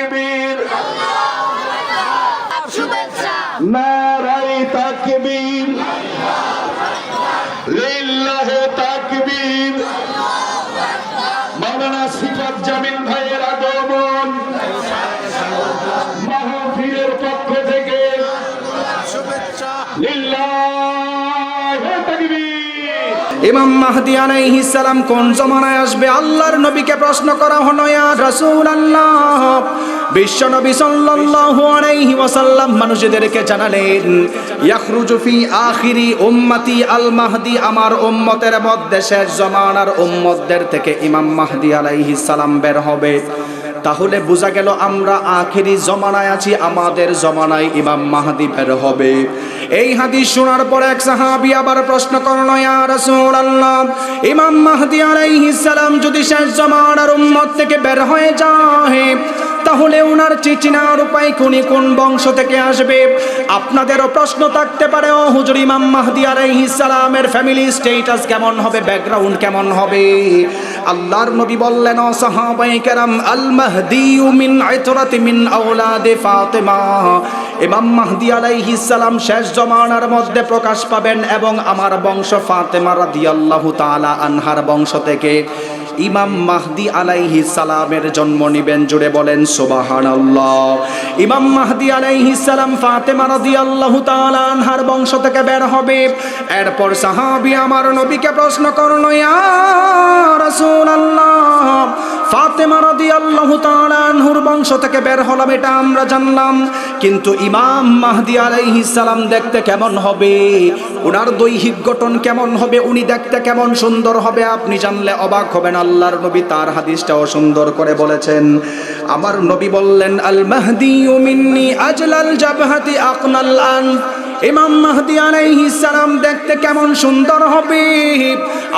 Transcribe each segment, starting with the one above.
তাকবীর। নারাই তাকবীর। ইমাম মাহদি আলাইহিস সালাম কোন জমানায় আসবে? আল্লাহর নবীকে প্রশ্ন করা হলো, ইয়া রাসূলুল্লাহ, বিশ্ব নবী সাল্লাল্লাহু আলাইহি ওয়াসাল্লাম মানুষদেরকে জানালেন, ইয়াখরুজু ফি আখিরি উম্মতি আল মাহদি, আমার উম্মতের মধ্যে শেষ জমানার উম্মতদের থেকে ইমাম মাহদি আলাইহিস সালাম বের হবে। তাহলে বোঝা গেল আমরা আখেরি জমানায় আছি, আমাদের জমানায় ইমাম মাহাদি বের হবে। এই হাদিস শোনার পর এক সাহাবি আবার প্রশ্ন করল, ইয়া রাসূলুল্লাহ, ইমাম মাহদি আলাইহিস সালাম যদি শেষ জমানার উম্মত থেকে বের হয়ে যায়, তাহলে ওনার চিচিনার উপায় কোনি, কোন বংশ থেকে আসবে? আপনাদেরও প্রশ্ন থাকতে পারে, ও হুজুর, ইমাম মাহদি আলাইহিস সালামের ফ্যামিলি স্টেটাস কেমন হবে? ব্যাকগ্রাউন্ড কেমন হবে? আল্লাহর নবী বললেন, ও আল মাহদি মিন আইতরাতি মিন আওলাদে ফাতেমা। ইমাম মাহদি আলাইহিস সালাম শেষ জমানার মধ্যে প্রকাশ পাবেন এবং আমার বংশ ফাতেমা রাদিয়াল্লাহু তাআলা আনহার বংশ থেকে। ইমাম মাহদি আলাইহি সালামের জন্ম নিবেন জুড়ে বলেন, সুবহানাল্লাহ। ইমাম মাহদি আলাইহি সালাম ফাতেমা রাদিয়াল্লাহু তাআলা আনহার বংশ থেকে বের হবে। এরপর সাহাবী আমার নবীকে প্রশ্ন করল, ইয়া রাসূলুল্লাহ, ফাতেমা রাদিয়াল্লাহু তাআলা আনহুর বংশ থেকে বের হলাম, এটা আমরা জানলাম। কিন্তু ইমাম মাহদি আলাইহিস সালাম দেখতে কেমন হবে? ওনার দৈহিক গঠন কেমন হবে? উনি দেখতে কেমন সুন্দর হবে? আপনি জানলে অবাক হবেন। আল্লাহর নবী তার হাদিসটাও সুন্দর করে বলেছেন। আমার নবী বললেন আল মাহদি মিন্নি আজলাল জাবহাতি আকনাল আন। ইমাম মাহদি আলাইহিস সালাম, দেখতে কেমন সুন্দর হবে?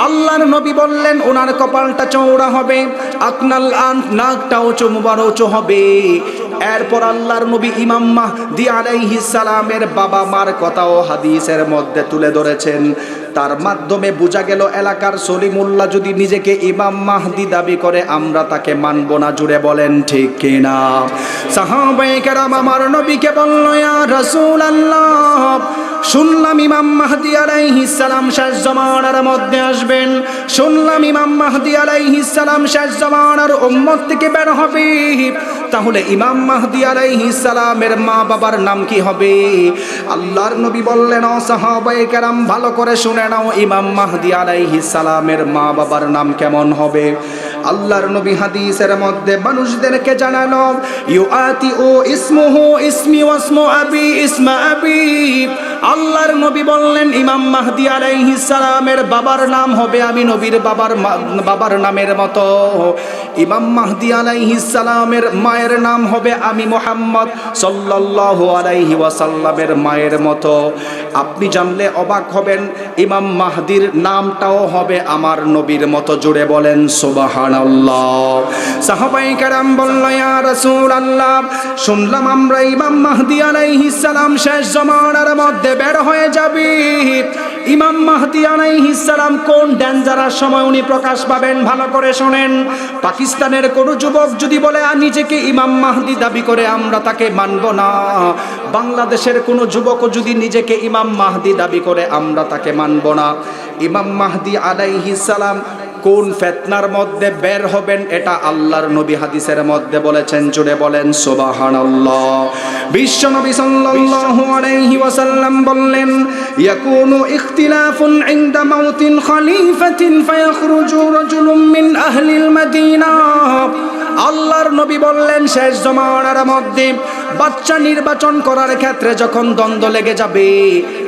আল্লাহর নবী বললেন, ওনার কপালটা চৌড়া হবে, আকনাল আন নাকটা উঁচু, মুবারক উঁচু হবে। এরপর আল্লাহর নবী ইমাম মাহদি আলাইহিস সালামের বাবা মার কথাও হাদিসের মধ্যে তুলে ধরেছেন। তার মাধ্যমে বোঝা গেল এলাকার সলিমুল্লাহ যদি নিজেকে ইমাম মাহদি দাবি করে, আমরা তাকে মানব না, জুড়ে বলেন ঠিক কিনা। সাহাবায়ে কেরাম আমার নবীকে বলল, ইয়া রাসূলুল্লাহ শুনলাম ইমাম মাহদি আলাইহিস সালাম শেষ জমানার মধ্যে আসবেন। শুনলাম ইমাম মাহদি আলাইহিস সালাম শেষ জমানার উম্মত থেকে বের হবে। তাহলে ইমাম মাহদি আলাইহিস সালামের মা বাবার নাম কি হবে? আল্লাহর নবী বললেন, ও সাহাবায়ে কেরাম, ভালো করে শুনে নাও, ইমাম মাহদি আলাইহিস সালামের মা বাবার নাম কেমন হবে? আল্লাহর নবী হাদিসের মধ্যে মানুষদেরকে জানানো ইউআতি ও ইসমুহু ইসমি ওয়াসমু আবি, ইসমা আবি। আল্লাহর নবী বললেন, ইমাম মাহদি সালামের বাবার নাম হবে আমি নবীর বাবার বাবার নামের মতো। ইমাম মাহদি সালামের মায়ের নাম হবে আমি মোহাম্মদ সাল্লাল্লাহু আলাইহি ওয়াসাল্লামের মায়ের মতো। আপনি জানলে অবাক হবেন, ইমাম মাহদির নামটাও হবে আমার নবীর মতো। জুড়ে বলেন, সুবহানাল্লাহ। সাহাবাই কারাম বলল, ইয়া রাসূলুল্লাহ, শুনলাম আমরা ইমাম মাহদি সালাম শেষ জমানার মধ্যে বের হয়ে যাবে। ইমাম মাহদি আলাইহিস সালাম কোন ডেঞ্জারাস সময় উনি প্রকাশ পাবেন? ভালো করে শোনেন। পাকিস্তানের কোন যুবক যদি বলে "আ, নিজেকে ইমাম মাহদি দাবি করে আমরা তাকে মানব না। বাংলাদেশের কোন যুবক যদি নিজেকে ইমাম মাহদি দাবি করে আমরা তাকে মানব না। ইমাম মাহদি আলাইহিস সালাম কোন ফেতনার মধ্যে বের হবেন এটা আল্লাহর নবী হাদিসের মধ্যে বলেছেন, জুড়ে বলেন, সুবহানাল্লাহ। বিশ্ব নবী সাল্লাল্লাহু আলাইহি ওয়াসাল্লাম বললেন, ইয়াকুনু ইখতিলাফুন ইনদা মাউতিন খলিফাতিন ফায়াখরুজু রাজুলুম মিন আহলিল মাদিনা। আল্লাহর নবী বললেন, শেষ জমানার মধ্যে বাচ্চা নির্বাচন করার ক্ষেত্রে যখন দ্বন্দ্ব লেগে যাবে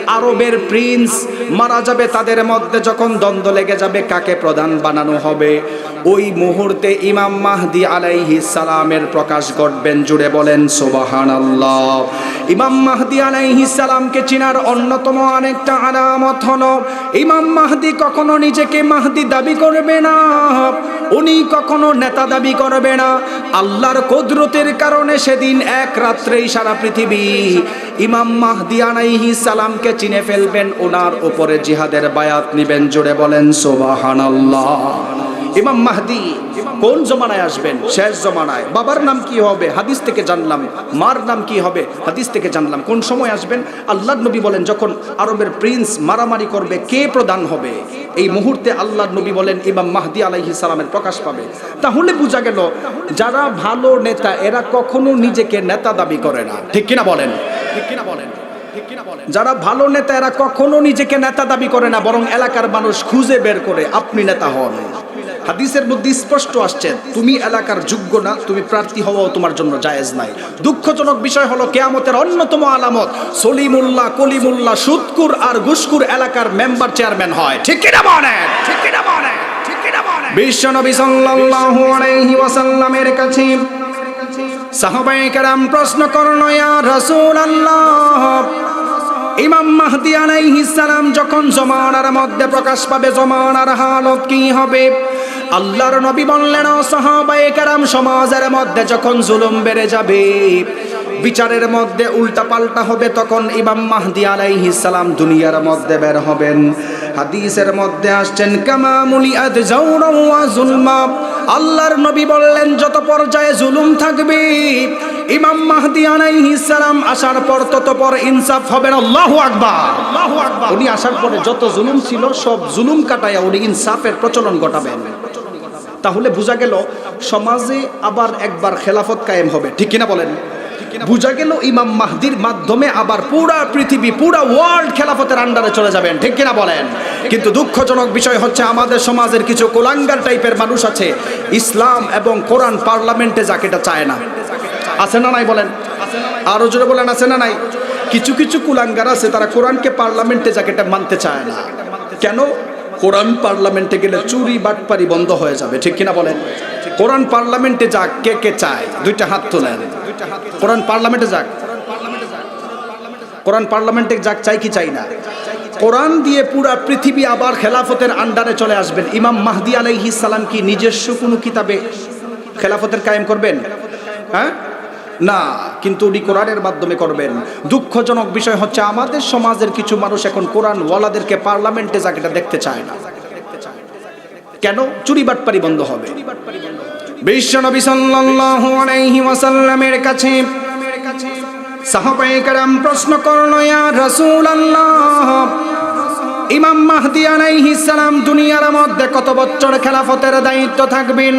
আরবের প্রিন্স মারা যাবে তাদের মধ্যে যখন দ্বন্দ্ব লেগে যাবে, কাকে প্রধান বানানো হবে? ওই মুহূর্তে ইমাম মাহদি আলাইহি সালামের প্রকাশ ঘটবেন, জুড়ে বলেন সোবাহান আল্লাহ ইমাম মাহদি আলাইহি সালামকে চিনার অন্যতম অনেকটা আলামত হলো, ইমাম মাহদি কখনো নিজেকে মাহদি দাবি করবে না। উনি কখনো নেতা দাবি করবে না। আল্লাহর কুদরতের কারণে সেদিন এক রাত্রেই সারা পৃথিবী ইমাম মাহদি আনাইহি সালামকে চিনে ফেলবেন ওনার ওপরে জিহাদের বায়াত নিবেন জোরে বলেন সোবাহানাল্লাহ। ইমাম মাহদি কোন জমানায় আসবেন? শেষ জমানায়। বাবার নাম কি হবে? হাদিস থেকে জানলাম। মার নাম কি হবে? হাদিস থেকে জানলাম। কোন সময় আসবেন? আল্লাহ নবী বলেন, যখন আরবের প্রিন্স মারামারি করবে, কে প্রদান হবে? এই মুহূর্তে আল্লাহ নবী বলেন, ইমাম মাহদি আলাইহি সালামের প্রকাশ পাবে। তাহলে বোঝা গেল, যারা ভালো নেতা, এরা কখনো নিজেকে নেতা দাবি করে না। ঠিক কিনা বলেন? ঠিক কিনা বলেন? যারা ভালো নেতা, এরা কখনো নিজেকে নেতা দাবি করে না, বরং এলাকার মানুষ খুঁজে বের করে আপনি নেতা হন। হাদিসের মধ্যে স্পষ্ট আসছে, তুমি এলাকার যোগ্য না, তুমি প্রার্থী হওয়াও তোমার জন্য জায়েজ নাই। দুঃখজনক বিষয় হলো কেয়ামতের অন্যতম আলামত, সলিমুল্লাহ, কলিমুল্লাহ সুদকুর আর গুসকুর এলাকার মেম্বার চেয়ারম্যান হয়। ঠিক কিনা বলেন? ঠিক কিনা বলেন? বিশ্বনবী সাল্লাল্লাহু আলাইহি ওয়াসাল্লামের কাছে সাহাবায়ে কেরাম প্রশ্ন করল, ইয়া রাসূলুল্লাহ, ইমাম মাহদি আলাইহিস সালাম যখন জমানার মধ্যে প্রকাশ পাবে, জমানার হালত কি হবে? আল্লাহর নবী বললেন ও সাহাবায়ে কেরাম সমাজের মধ্যে যখন জুলুম বেড়ে যাবে বিচারের মধ্যে উল্টা পাল্টা হবে তখন ইমাম মাহদি আলাইহিস সালাম দুনিয়ার মধ্যে বের হবেন। হাদিসের মধ্যে আসছেন কামা মুলিয়াত জাওরাও ওয়া জুলমা। আল্লাহর নবী বললেন যত পর্যায়ে জুলুম থাকবে ইমাম মাহদি আলাইহিস সালাম আসার পর তত পর ইনসাফ হবে না। আল্লাহু আকবার। আল্লাহু আকবার। উনি আসার পরে যত জুলুম ছিল সব জুলুম কাটায়া উনি ইনসাফের প্রচলন ঘটাবেন। তাহলে বোঝা গেল সমাজে আবার একবার খেলাফত কায়েম হবে। ঠিক কিনা বলেন? বুঝা গেল ইমাম মাহদির মাধ্যমে আবার পুরা পৃথিবী, পুরা ওয়ার্ল্ড খেলাফতের আন্ডারে চলে যাবেন। ঠিক কিনা বলেন? কিন্তু দুঃখজনক বিষয় হচ্ছে আমাদের সমাজের কিছু কোলাঙ্গার টাইপের মানুষ আছে। ইসলাম এবং কোরআন পার্লামেন্টে যাকে এটা চায় না। আছে না নাই বলেন? আরও জোরে বলেন, আছে না নাই? কিছু কিছু কুলাঙ্গার আছে, তারা কোরআনকে পার্লামেন্টে যাকে এটা মানতে চায় না। কেন? কোরআন পার্লামেন্টে গেলে চুরি বাটপারি বন্ধ হয়ে যাবে, ঠিক কিনা বলেন? কোরআন পার্লামেন্টে যাক, কে কে চায়? দুইটা হাত তোলেন। কোরআন পার্লামেন্টে যাক। কোরআন পার্লামেন্টে যাক, চাই কি চাই না? কোরআন দিয়ে পুরা পৃথিবী আবার খেলাফতের আন্ডারে চলে আসবেন। ইমাম মাহদি আলাইহিস সালাম কি নিজস্ব কোনো কিতাবে খেলাফতের কায়েম করবেন? হ্যাঁ? না, কিন্তু উনি কোরআনের মাধ্যমে করবেন। দুঃখজনক বিষয় হচ্ছে, আমাদের সমাজের কিছু মানুষ এখন কোরআন ওয়ালাদেরকে পার্লামেন্টে যাকে দেখতে চায় না। কেন? চুরি বাটপারি বন্ধ হবে। বিশ্বনবী সাল্লাল্লাহু আলাইহি ওয়াসাল্লামের কাছে সাহাবায়ে কেরাম প্রশ্ন করল, ইয়া রাসূলুল্লাহ, ইমাম মাহদি আলাইহিস সালাম দুনিয়ার মধ্যে কত বছর খেলাফতের দায়িত্ব থাকবেন?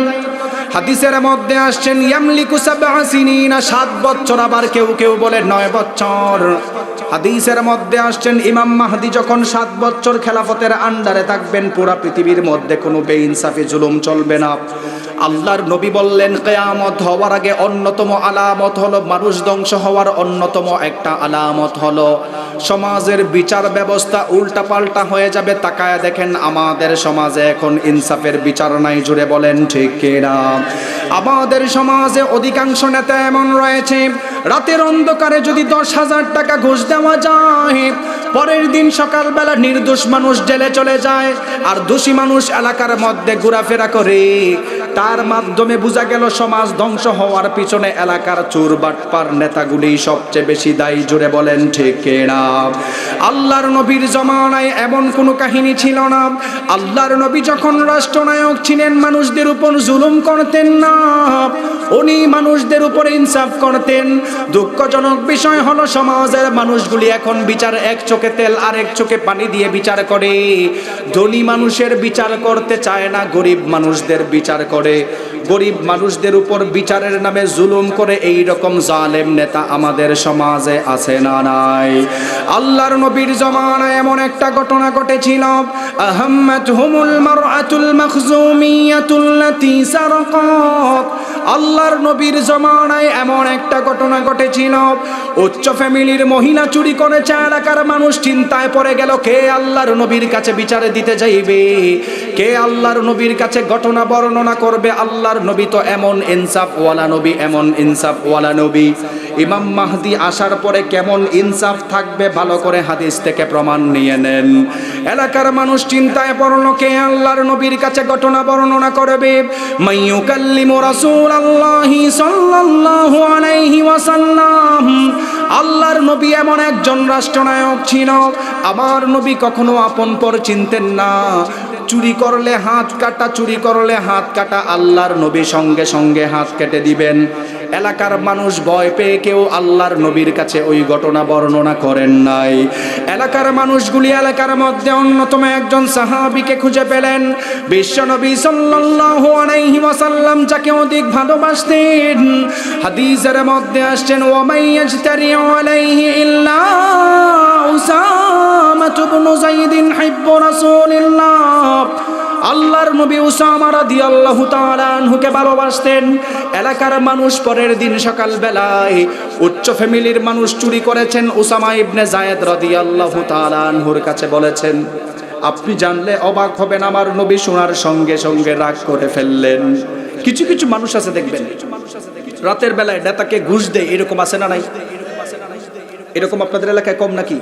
হাদিসের মধ্যে আসছেন, ইয়ামলিকু সাবআ সিনিনা সাত বছর আবার কেউ কেউ বলে নয় বছর। হাদিসের মধ্যে আসছেন, ইমাম মাহদি যখন সাত বছর খেলাফতের আন্ডারে থাকবেন, পুরা পৃথিবীর মধ্যে কোনো বেইনসাফি, জুলুম চলবে না। আল্লাহর নবী বললেন, কেয়ামত হওয়ার আগে অন্যতম আলামত হলো, মানুষ ধ্বংস হওয়ার অন্যতম একটা আলামত হলো। সমাজের বিচার ব্যবস্থা উল্টাপাল্টা হয়ে যাবে, তাকায় দেখেন আমাদের সমাজে এখন ইনসাফের বিচার নাই, জুড়ে বলেন ঠিক কিনা আমাদের সমাজে অধিকাংশ নেতা এমন রয়েছে, রাতের অন্ধকারে যদি দশ হাজার টাকা ঘুষ দেওয়া যায় পরের দিন সকালবেলা নির্দোষ মানুষ জেলে চলে যায় আর দোষী মানুষ এলাকার মধ্যে ঘোরাফেরা করে। তার মাধ্যমে বোঝা গেল সমাজ ধ্বংস হওয়ার পিছনে এলাকার চোর বাটপার নেতাগুলি সবচেয়ে বেশি দায়ী জুড়ে বলেন, ঠিক আল্লাহর নবীর জমানায় এমন কোনো কাহিনী ছিল না। আল্লাহর নবী যখন রাষ্ট্রনায়ক ছিলেন, মানুষদের উপর জুলুম করতেন না। উনি মানুষদের উপর ইনসাফ করতেন। দুঃখজনক বিষয় হলো, সমাজের মানুষগুলি এখন বিচার এক চোখে তেল, আরেক চোখে পানি দিয়ে বিচার করে। ধনী মানুষের বিচার করতে চায় না, গরিব মানুষদের বিচার করে। গরিব মানুষদের উপর বিচারের নামে জুলুম করে এই রকম জালেম নেতা আমাদের সমাজে আছে না নাই। আল্লাহর নবীর জমানায় এমন একটা ঘটনা ঘটেছিল। আহম্মদ হুমুল মারআতুল মাখজুমিয়াতুল্লাতী সারাকাত। আল্লাহর নবীর জমানায় এমন একটা ঘটনা ঘটেছিল। উচ্চ ফ্যামিলির মহিলা চুরি করেছে এলাকার মানুষ চিন্তায় পড়ে গেল, কে আল্লাহর নবীর কাছে বিচারে দিতে যাইবে কে আল্লাহর নবীর কাছে ঘটনা বর্ণনা করবে? আল্লাহর নবী তো এমন ইনসাফ ওয়ালা নবী, এমন ইনসাফ ওয়ালা নবী। ইমাম মাহদি আসার পরে কেমন ইনসাফ থাকবে ভালো করে হাদিস থেকে প্রমাণ নিয়ে নেন। এলাকার মানুষ চিন্তায় পড়ল, কে আল্লাহর নবীর কাছে ঘটনা বর্ণনা করবে? মাইয়ুকাল্লিমু রাসূলুল্লাহি সাল্লাল্লাহু আলাইহি ওয়াসাল্লাম। আল্লাহর নবী এমন একজন রাষ্ট্রনায়ক ছিল। আমার নবী কখনো আপন পর চিনতেন না। চুরি করলে হাত কাটা, চুরি করলে হাত কাটা, আল্লাহর নবী সঙ্গে সঙ্গে হাত কেটে দিবেন। এলাকার মানুষ ভয় পেয়ে কেউ আল্লাহর নবীর কাছে ওই ঘটনা বর্ণনা করেন নাই। এলাকার মানুষগুলি এলাকার মধ্যে অন্যতম একজন সাহাবিকে খুঁজে পেলেন। বিশ্বনবী সাল্লাল্লাহু আলাইহি ওয়াসাল্লাম যাকে অধিক ভালোবাসতেন। হাদিসের মধ্যে আসছেন রাসূলিল্লাহ। আল্লাহর নবী উসামা রাদিয়াল্লাহু তাআলা আনহুকে ভালোবাসতেন। এলাকার মানুষ পরের দিন সকাল বেলায় উচ্চ ফ্যামিলির মানুষ চুরি করেছেন উসামা ইবনে জায়েদ রাদিয়াল্লাহু তাআলা আনহুর কাছে বলেছেন, আপনি জানলে অবাক হবেন আমার নবী শোনার সঙ্গে সঙ্গে রাগ করে ফেললেন। কিছু কিছু মানুষ আছে দেখবেন, রাতের বেলায় নেতাকে ঘুষ দেয়, এরকম আছে না নাই? এরকম আপনাদের এলাকায় কম নাকি?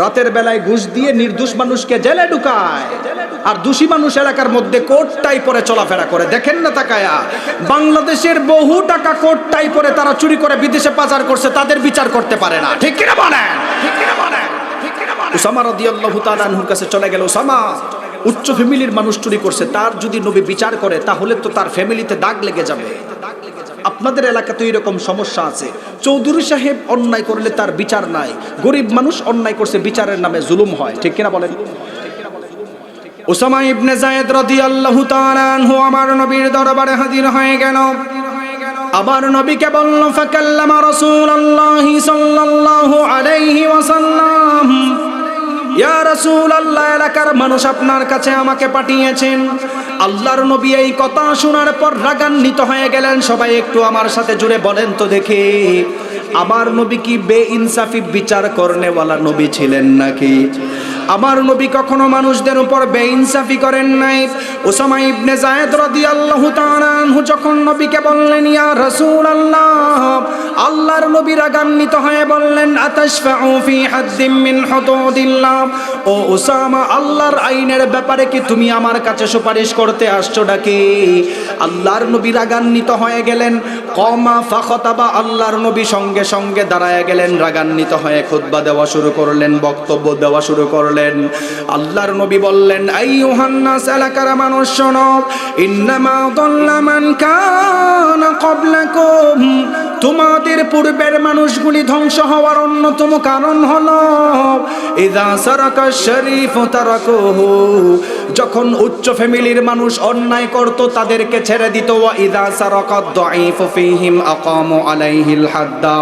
রাতের বেলায় ঘুষ দিয়ে নির্দোষ মানুষকে জেলে ঢুকায়। আর দোষী মানুষ এলাকার মধ্যে কোটটাই পরে চলাফেরা করে। দেখেন না তাকায়া, বাংলাদেশের বহু টাকা কোটটাই পরে তারা চুরি করে বিদেশে পাচার করছে, তাদের বিচার করতে পারে না। ঠিক কিনা বলেন? ঠিক কিনা বলেন? উসামা রাদিয়াল্লাহু আনহুর কাছে চলে গেল, উসামা, উচ্চ ফ্যামিলির মানুষ চুরি করছে, তার যদি নবী বিচার করে, তাহলে তো তার ফ্যামিলিতে দাগ লেগে যাবে। আপনাদের এলাকাতে এরকম সমস্যা আছে। চৌধুরী সাহেব অন্যায় করলে তার বিচার নাই। গরিব মানুষ অন্যায় করছে, বিচারের নামে জুলুম হয়। ঠিক কিনা বলেন? ওসামা ইবনে জায়েদ রাদিয়াল্লাহু তাআলা আনহু আমার নবীর দরবারে হাজির হয়ে গেল। আমার নবীকে বলল ফাকাল্লামা রাসূলুল্লাহি সাল্লাল্লাহু আলাইহি ওয়াসাল্লাম। ইয়া রাসূলুল্লাহ, এলাকার মানুষ আপনার কাছে আমাকে পাঠিয়েছেন। আল্লাহর নবী এই কথা শোনার পর রাগান্বিত হয়ে গেলেন। সবাই একটু আমার সাথে জুড়ে বলেন তো দেখি, আমার নবী কি বে ইনসাফি বিচার করনেওয়ালা নবী ছিলেন নাকি? আমার নবী কখনো মানুষদের উপর বেইনসাফি করেন নাই। ওসামা ইবনে জায়েদ রাদিয়াল্লাহু তাআলা আনহু যখন নবীকে বললেন, ইয়া রাসূলুল্লাহ আল্লাহর নবী রাগান্বিত হয়ে বললেন, আতাশফাউ ফি হাদ্দিম মিন হুদুদিল্লাহ ও ওসামা আল্লাহর আইনের ব্যাপারে কি তুমি আমার কাছে সুপারিশ করতে আসছো নাকি? আল্লাহর নবী রাগান্বিত হয়ে গেলেন, কমা ফাখতাবা, আল্লাহর নবী সঙ্গে সঙ্গে দাঁড়ায় গেলেন, রাগান্বিত হয়ে খুতবা দেওয়া শুরু করলেন, বক্তব্য দেওয়া শুরু করলেন। আল্লাহর নবী বললেন আই ইউহান্নাস এলাকার মানুষ শোনো, ইন্নামা তোমাদের পূর্বের মানুষগুলি ধ্বংস হওয়ার অন্যতম কারণ হলো শরীফ যখন উচ্চ ফ্যামিলির মানুষ অন্যায় করত, তাদেরকে ছেড়ে দিত ইদা সারাকা দাঈফ ফীহিম আলাইহিল হাদ্দা।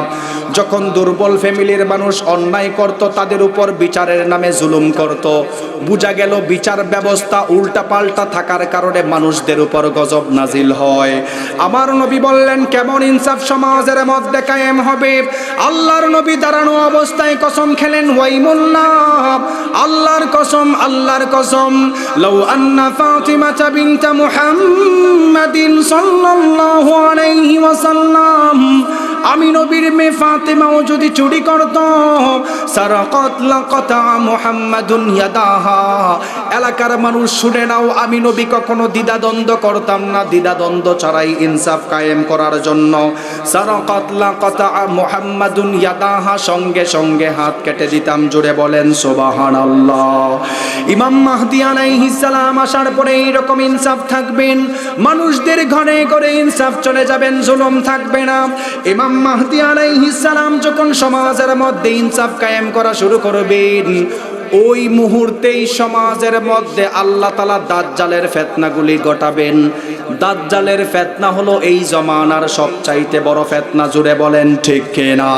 যখন দুর্বল ফ্যামিলির মানুষ অন্যায় করত, তাদের উপর বিচারের নামে জুলুম করত। বুঝা গেল, বিচার ব্যবস্থা উল্টা পাল্টা থাকার কারণে মানুষদের উপর গজব নাজিল হয়। আমার নবী বললেন, কেমন ইনসাফ সমাজের মধ্যে কায়েম হবে? আল্লাহর নবী দাঁড়ানো অবস্থায় কসম খেলেন, ওয়াইমুল্লাহ, আল্লাহর কসম আল্লাহর কসম। লৌ আন্না ফাতিমা বিনতা মুহাম্মাদিন সাল্লাল্লাহু আলাইহি ওয়াসাল্লাম। আমি নবীর মেয়ে ফাতেমাও যদি চুরি করত, সারাকাত লাকাতা মুহাম্মাদুন ইয়াদাহা। এলাকার মানুষ শুনে নাও, আমি নবী কখনো দ্বিধাদ্বন্দ্ব করতাম না, দ্বিধাদ্বন্দ্ব ছাড়াই ইনসাফ কায়েম করার জন্য। সারাকাত লাকাতা মুহাম্মাদুন ইয়াদাহা, সঙ্গে সঙ্গে হাত কেটে দিতাম জুড়ে বলেন সুবহানাল্লাহ। ইমাম মাহদি সালাম আসার পরে এইরকম ইনসাফ থাকবেন, মানুষদের ঘরে ঘরে ইনসাফ চলে যাবেন, জুলুম থাকবে না। ইমাম মাহদি সালাম যখন সমাজের মধ্যে ইনসাফ কায়েম করা শুরু করবেন, ওই মুহূর্তেই সমাজের মধ্যে আল্লাহ তালা দাজ্জালের ফেতনাগুলি ঘটাবেন। দাজ্জালের ফেতনা হলো এই জমানার সবচাইতে বড় ফেতনা, জুড়ে বলেন ঠিক না